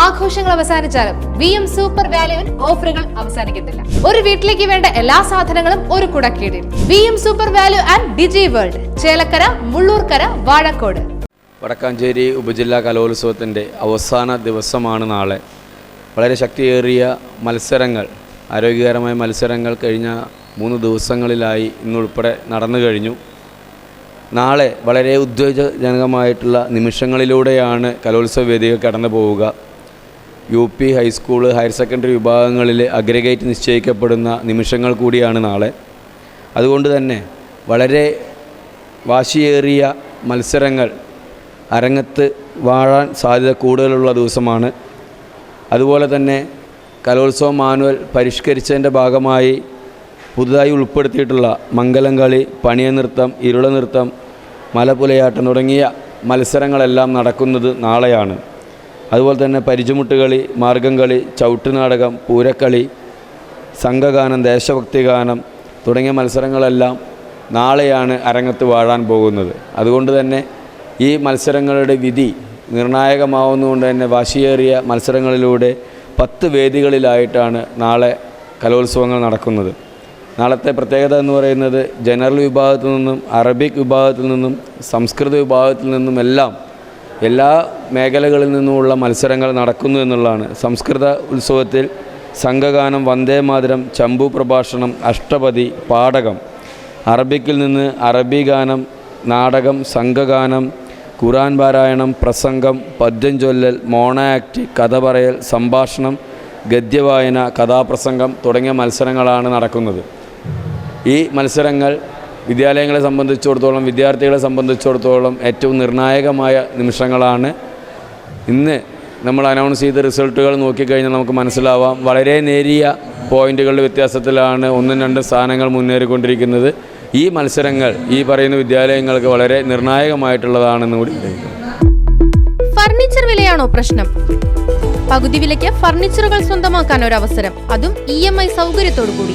ആഘോഷങ്ങൾ അവസാനിച്ചാലും V M super വാല്യുവിൽ ഓഫറുകൾ അവസാനിക്കുന്നില്ല ഒരു വീട്ടിലേക്ക് വേണ്ട എല്ലാ സാധനങ്ങളും ഒരു കുടക്കീടിൽ. V M super value and digi world Chelakkara Mullurkara Vazhakode. Wadakkanchery ഉപജില്ലാ കലോത്സവത്തിന്റെ അവസാന ദിവസമാണ് നാളെ. വളരെ ശക്തിയേറിയ മത്സരങ്ങൾ ആരോഗ്യകരമായ മത്സരങ്ങൾ കഴിഞ്ഞ മൂന്ന് ദിവസങ്ങളിലായി ഇന്നുൾപ്പെടെ നടന്നു കഴിഞ്ഞു. നാളെ വളരെ ഉദ്വേഗജനകമായിട്ടുള്ള നിമിഷങ്ങളിലൂടെയാണ് കലോത്സവ വേദികൾ കടന്നു പോവുക U P high school higher secondary വിഭാഗങ്ങളിൽ അഗ്രഗേറ്റ് നിശ്ചയിക്കപ്പെടുന്ന നിമിഷങ്ങൾ കൂടിയാണ് നാളെ. അതുകൊണ്ട് തന്നെ വളരെ വാശിയേറിയ മത്സരങ്ങൾ അരങ്ങത്ത് വാഴാൻ സാധ്യത കൂടുതലുള്ള ദിവസമാണ്. അതുപോലെ തന്നെ കലോത്സവ മാനുവൽ പരിഷ്കരിച്ചതിന്റെ ഭാഗമായി പുതുതായി ഉൾപ്പെടുത്തിയിട്ടുള്ള മംഗലം കളി പണിയ നൃത്തം ഇരുള നൃത്തം മലപുലയാട്ടം തുടങ്ങിയ മത്സരങ്ങളെല്ലാം നടക്കുന്നത് നാളെയാണ്. അതുപോലെ തന്നെ പരിചുമുട്ടുകളി മാർഗം കളി ചവിട്ടുനാടകം പൂരക്കളി സംഘഗാനം ദേശഭക്തി ഗാനം തുടങ്ങിയ മത്സരങ്ങളെല്ലാം നാളെയാണ് അരങ്ങത്ത് വാഴാൻ പോകുന്നത്. അതുകൊണ്ട് തന്നെ ഈ മത്സരങ്ങളുടെ വിധി നിർണായകമാവുന്നതുകൊണ്ട് തന്നെ വാശിയേറിയ മത്സരങ്ങളിലൂടെ പത്ത് വേദികളിലായിട്ടാണ് നാളെ കലോത്സവങ്ങൾ നടക്കുന്നത്. നാളത്തെ പ്രത്യേകത എന്ന് പറയുന്നത് ജനറൽ വിഭാഗത്തിൽ നിന്നും അറബിക് വിഭാഗത്തിൽ നിന്നും സംസ്കൃത വിഭാഗത്തിൽ നിന്നും എല്ലാം എല്ലാ മേഖലകളിൽ നിന്നുമുള്ള മത്സരങ്ങൾ നടക്കുന്നു എന്നുള്ളതാണ്. സംസ്കൃത ഉത്സവത്തിൽ സംഘഗാനം വന്ദേമാതരം ചമ്പു പ്രഭാഷണം അഷ്ടപതി പാടകം. അറബിക്കിൽ നിന്ന് അറബി ഗാനം നാടകം സംഘഗാനം ഖുറാൻ പാരായണം പ്രസംഗം പദ്യം ചൊല്ലൽ മോണ ആക്ട് കഥ പറയൽ സംഭാഷണം ഗദ്യവായന കഥാപ്രസംഗം തുടങ്ങിയ മത്സരങ്ങളാണ് നടക്കുന്നത്. ഈ മത്സരങ്ങൾ വിദ്യാലയങ്ങളെ സംബന്ധിച്ചിടത്തോളം വിദ്യാർത്ഥികളെ സംബന്ധിച്ചിടത്തോളം ഏറ്റവും നിർണായകമായ നിമിഷങ്ങളാണ്. ഇന്ന് നമ്മൾ അനൗൺസ് ചെയ്ത റിസൾട്ടുകൾ നോക്കിക്കഴിഞ്ഞാൽ നമുക്ക് മനസ്സിലാവാം. വളരെ നേരിയ പോയിന്റുകളുടെ വ്യത്യാസത്തിലാണ് ഒന്നും രണ്ടും സ്ഥാനങ്ങൾ മുന്നേറിക്കൊണ്ടിരിക്കുന്നത്. ഈ മത്സരങ്ങൾ ഈ പറയുന്ന വിദ്യാലയങ്ങൾക്ക് വളരെ നിർണായകമായിട്ടുള്ളതാണെന്ന് കൂടി ഫർണിച്ചർ വിലയാണോ പ്രശ്നം? പകുതി വിലയ്ക്ക് ഫർണിച്ചറുകൾ സ്വന്തമാക്കാൻ ഒരു അവസരം. അതും ഇ എം ഐ സൗകര്യത്തോടു കൂടി